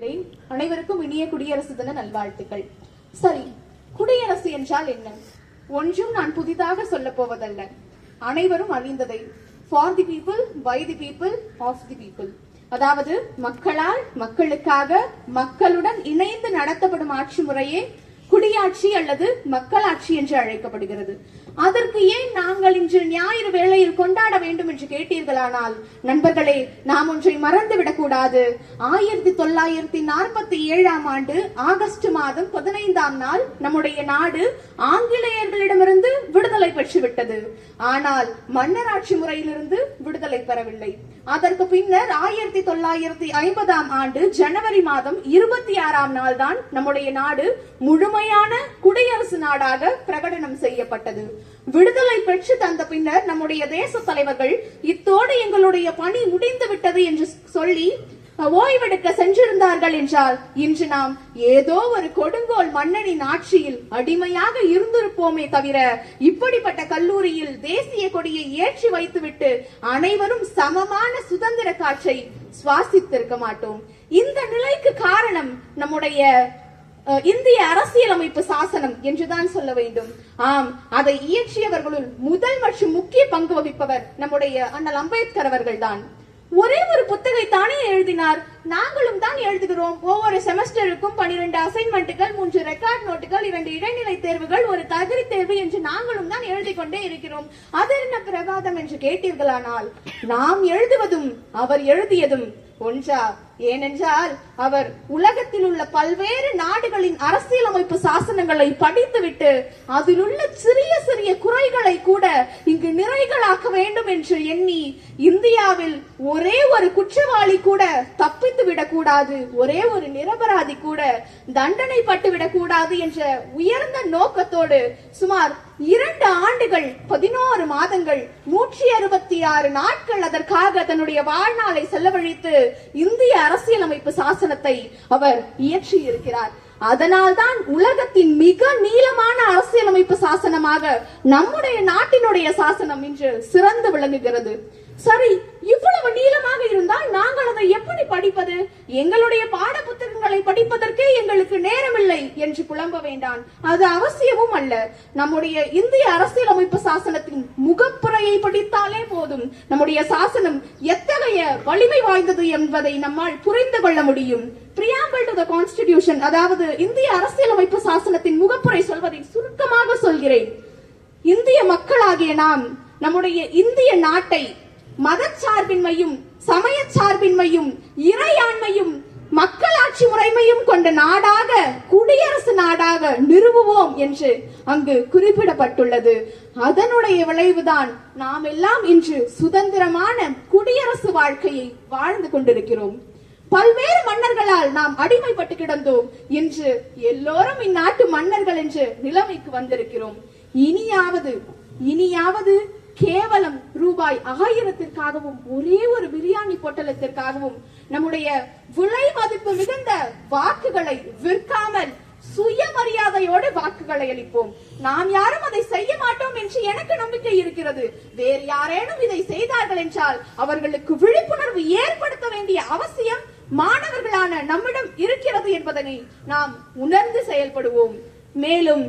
இருக்கிறேன். அனைவருக்கும் இனிய குடியரசு தின நல்வாழ்த்துக்கள். சரி குடியரசு என்றால் என்ன? ஒன்றும் நான் புதிதாக சொல்ல போவதல்ல. அனைவரும் அறிந்ததை. For the people by the people of the people அதாவது மக்களால் மக்களுக்காக மக்களுடன் இணைந்து நடத்தப்படும் ஆட்சி முறையே குடியாட்சி அல்லது மக்களாட்சி என்று அழைக்கப்படுகிறது. அதற்கு ஏன் நாங்கள் இன்று ஞாயிறு வேளையில் கொண்டாட வேண்டும் என்று கேட்டீர்களானால்? நண்பர்களே நாம் ஒன்றை மறந்துவிடக் கூடாது ஆயிரத்தி தொள்ளாயிரத்தி நாற்பத்தி ஏழாம் ஆண்டு ஆகஸ்ட் மாதம் பதினைந்தாம் நாள் நம்முடைய நாடு ஆங்கிலேயர்களிடமிருந்து விடுதலை பெற்றுவிட்டது. ஆனால் மன்னராட்சி முறையிலிருந்து விடுதலை பெறவில்லை. அதற்கு பின்னர் ஆயிரத்தி தொள்ளாயிரத்தி ஐம்பதாம் ஆண்டு ஜனவரி மாதம் இருபத்தி ஆறாம் நாள் தான் நம்முடைய நாடு முழுமையான குடியரசு நாடாக பிரகடனம் செய்யப்பட்டது. விடுதலை பெற்று தந்த பின்னர் நம்முடைய தேச தலைவர்கள் இத்தோடு எங்களுடைய பணி முடிந்து விட்டது என்று சொல்லி ஓய்வெடுக்க சென்றிருந்தார்கள் என்றால் இன்று நாம் ஏதோ ஒரு கொடுங்கோல் மன்னனின் ஆட்சியில் அடிமையாக இருந்திருப்போமே தவிர இப்படிப்பட்ட கல்லூரியில் தேசிய கொடியை ஏற்றி வைத்துவிட்டு அனைவரும் சமமான சுதந்திர காற்றை சுவாசித்திருக்க மாட்டோம். இந்த நிலைக்கு காரணம் நம்முடைய இந்திய அரசியலமைப்பு சாசனம் என்றுதான் சொல்ல வேண்டும். ஆம் அதை இயற்றியவர்களுள் முதல் மற்றும் முக்கிய பங்கு வகிப்பவர் நம்முடைய அண்ணல் அம்பேத்கர் அவர்கள் தான் ஒரே ஒரு புத்தகை தானே எழுதினார். நாங்களும் தான் எழுதுகிறோம். ஒவ்வொரு செமஸ்டருக்கும் பனிரெண்டு அசைன்மெண்ட்டுகள் மூன்று ரெக்கார்ட் நோட்டுகள் இரண்டு இடைநிலை தேர்வுகள் ஒரு தகுதி தேர்வு என்று நாங்களும் தான் எழுதி கொண்டே இருக்கிறோம். அது என்ன பிரகாதம் என்று கேட்டீர்களானால் நாம் எழுதுவதும் அவர் எழுதியதும் ஒன்றா ஏனென்றால் அவர் உலகத்தில் உள்ள பல்வேறு நாடுகளின் அரசியலமைப்பு சாசனங்களை படித்துவிட்டு அதில் உள்ள சிறிய சிறிய குறைகளை கூட இங்கு நிறை வேண்டும் என்று எண்ணி இந்தியாவில் ஒரே ஒரு குற்றவாளி கூட தப்பித்து விடக்கூடாது ஒரே ஒரு நிரபராதி கூட தண்டனை பட்டு விடக்கூடாது என்ற உயர்ந்த நோக்கத்தோடு சுமார் இரண்டு ஆண்டுகள் பதினோரு மாதங்கள் நூற்றி அறுபத்தி ஆறு நாட்கள் அதற்காக தன்னுடைய வாழ்நாளை செலவழித்து இந்திய அரசியலமைப்பு சாசனத்தை அவர் இயற்றி இருக்கிறார் அதனால்தான் உலகத்தின் மிக நீளமான அரசியலமைப்பு சாசனமாக நம்முடைய நாட்டினுடைய சாசனம் இன்று சிறந்து விளங்குகிறது. சரி இவ்வளவு நீளமாக இருந்தால் நாங்கள் அதை எப்படி படிப்பது? எங்களுடைய பாட புத்தகங்களை படிப்பதற்கே எங்களுக்கு நேரமில்லை என்று புலம்ப வேண்டாம். அது அவசியமும் அல்ல. நம்முடைய இந்திய அரசியலமைப்பு சாசனத்தின் முகப்புறையை படித்தாலே போதும். நம்முடைய சாசனம் எத்தகைய வலிமை வாய்ந்தது என்பதை நம்மால் புரிந்து கொள்ள முடியும். பிரியாம்பிள் டு த கான்ஸ்டிடியூஷன் அதாவது இந்திய அரசியலமைப்பு சாசனத்தின் முகப்புரை சொல்வதை சுருக்கமாக சொல்கிறேன். இந்திய மக்களாகிய நாம் நம்முடைய இந்திய நாட்டை மதச்சார்பின்மையும் சமய சார்பின்மையும் இறை ஆட்சி முறைமையும் கொண்ட நாடாக குடியரசு நாடாக நிறுவுவோம் என்று அங்கு குறிப்பிடப்பட்டுள்ளது. அதனுடைய விளைவுதான் நாம் எல்லாம் இன்று சுதந்திரமான குடியரசு வாழ்க்கையை வாழ்ந்து கொண்டிருக்கிறோம். பல்வேறு மன்னர்களால் நாம் அடிமைப்பட்டு கிடந்தோம் என்று எல்லோரும் இந்நாட்டு மன்னர்கள் என்று நிலைமைக்கு வந்திருக்கிறோம். இனியாவது இனியாவது கேவலம் ரூபாய் ஆயிரத்திற்காகவும் ஒரே ஒரு பிரியாணி பொட்டலத்திற்காகவும் நம்முடைய விலை மதிப்பு மிகுந்த வாக்குகளை விற்காமல் சுயமரியாதையோடு வாக்குகளை அளிப்போம். நாம் யாரும் அதை செய்ய மாட்டோம் என்று எனக்கு நம்பிக்கை இருக்கிறது. வேறு யாரேனும் இதை செய்தார்கள் என்றால் அவர்களுக்கு விழிப்புணர்வு ஏற்படுத்த வேண்டிய அவசியம் மாணவர்களான நம்மிடம் இருக்கிறது என்பதனை நாம் உணர்ந்து செயல்படுவோம். மேலும்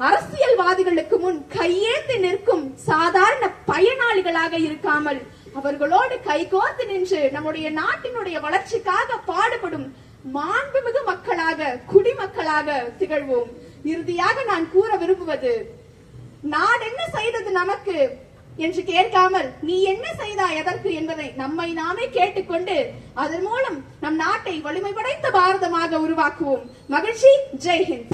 அரசியல்வாதிகளுக்கு முன் கையேந்தி நிற்கும் சாதாரண பயனாளிகளாக இருக்காமல் அவர்களோடு கைகோர்த்து நின்று நம்முடைய நாட்டினுடைய வளர்ச்சிக்காக பாடுபடும் மாண்புமிகு மக்களாக குடிமக்களாக திகழ்வோம். இறுதியாக நான் கூற விரும்புவது நான் என்ன செய்தது நமக்கு என்று கேட்காமல் நீ என்ன செய்தா எதற்கு என்பதை நம்மை நாமே கேட்டுக்கொண்டு அதன் மூலம் நம் நாட்டை வலிமை படைத்த பாரதமாக உருவாக்குவோம். மகிழ்ச்சி. ஜெய்ஹிந்த்.